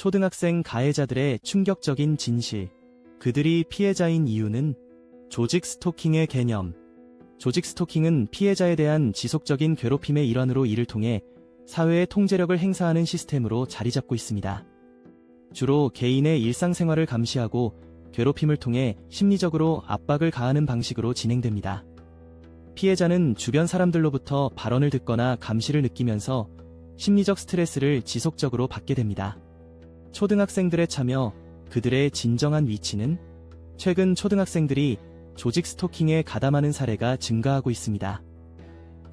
초등학생 가해자들의 충격적인 진실. 그들이 피해자인 이유는 조직 스토킹의 개념. 조직 스토킹은 피해자에 대한 지속적인 괴롭힘의 일환으로 이를 통해 사회의 통제력을 행사하는 시스템으로 자리 잡고 있습니다. 주로 개인의 일상생활을 감시하고 괴롭힘을 통해 심리적으로 압박을 가하는 방식으로 진행됩니다. 피해자는 주변 사람들로부터 발언을 듣거나 감시를 느끼면서 심리적 스트레스를 지속적으로 받게 됩니다. 초등학생들의 참여, 그들의 진정한 위치는 최근 초등학생들이 조직 스토킹에 가담하는 사례가 증가하고 있습니다.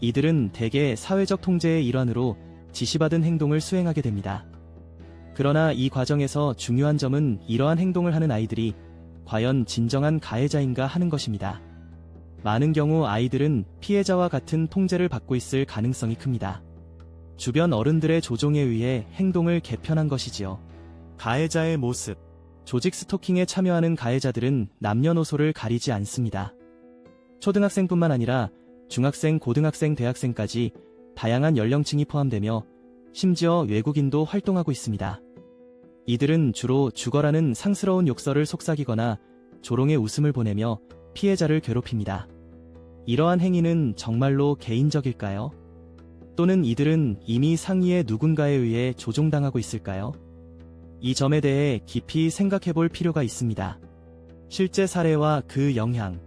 이들은 대개 사회적 통제의 일환으로 지시받은 행동을 수행하게 됩니다. 그러나 이 과정에서 중요한 점은 이러한 행동을 하는 아이들이 과연 진정한 가해자인가 하는 것입니다. 많은 경우 아이들은 피해자와 같은 통제를 받고 있을 가능성이 큽니다. 주변 어른들의 조종에 의해 행동을 개편한 것이지요. 가해자의 모습. 조직 스토킹에 참여하는 가해자들은 남녀노소를 가리지 않습니다. 초등학생뿐만 아니라 중학생, 고등학생, 대학생까지 다양한 연령층이 포함되며 심지어 외국인도 활동하고 있습니다. 이들은 주로 죽어라는 상스러운 욕설을 속삭이거나 조롱의 웃음을 보내며 피해자를 괴롭힙니다. 이러한 행위는 정말로 개인적일까요? 또는 이들은 이미 상위의 누군가에 의해 조종당하고 있을까요? 이 점에 대해 깊이 생각해 볼 필요가 있습니다. 실제 사례와 그 영향.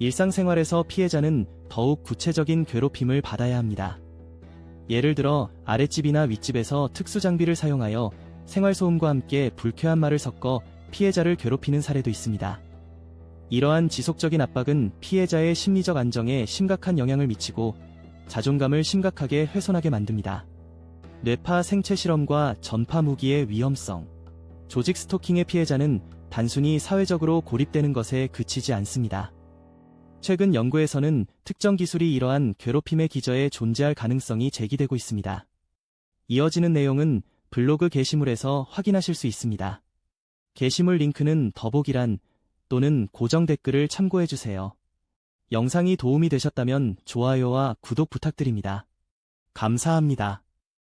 일상생활에서 피해자는 더욱 구체적인 괴롭힘을 받아야 합니다. 예를 들어 아랫집이나 윗집에서 특수장비를 사용하여 생활소음과 함께 불쾌한 말을 섞어 피해자를 괴롭히는 사례도 있습니다. 이러한 지속적인 압박은 피해자의 심리적 안정에 심각한 영향을 미치고 자존감을 심각하게 훼손하게 만듭니다. 뇌파 생체 실험과 전파 무기의 위험성. 조직 스토킹의 피해자는 단순히 사회적으로 고립되는 것에 그치지 않습니다. 최근 연구에서는 특정 기술이 이러한 괴롭힘의 기저에 존재할 가능성이 제기되고 있습니다. 이어지는 내용은 블로그 게시물에서 확인하실 수 있습니다. 게시물 링크는 더보기란 또는 고정 댓글을 참고해주세요. 영상이 도움이 되셨다면 좋아요와 구독 부탁드립니다. 감사합니다.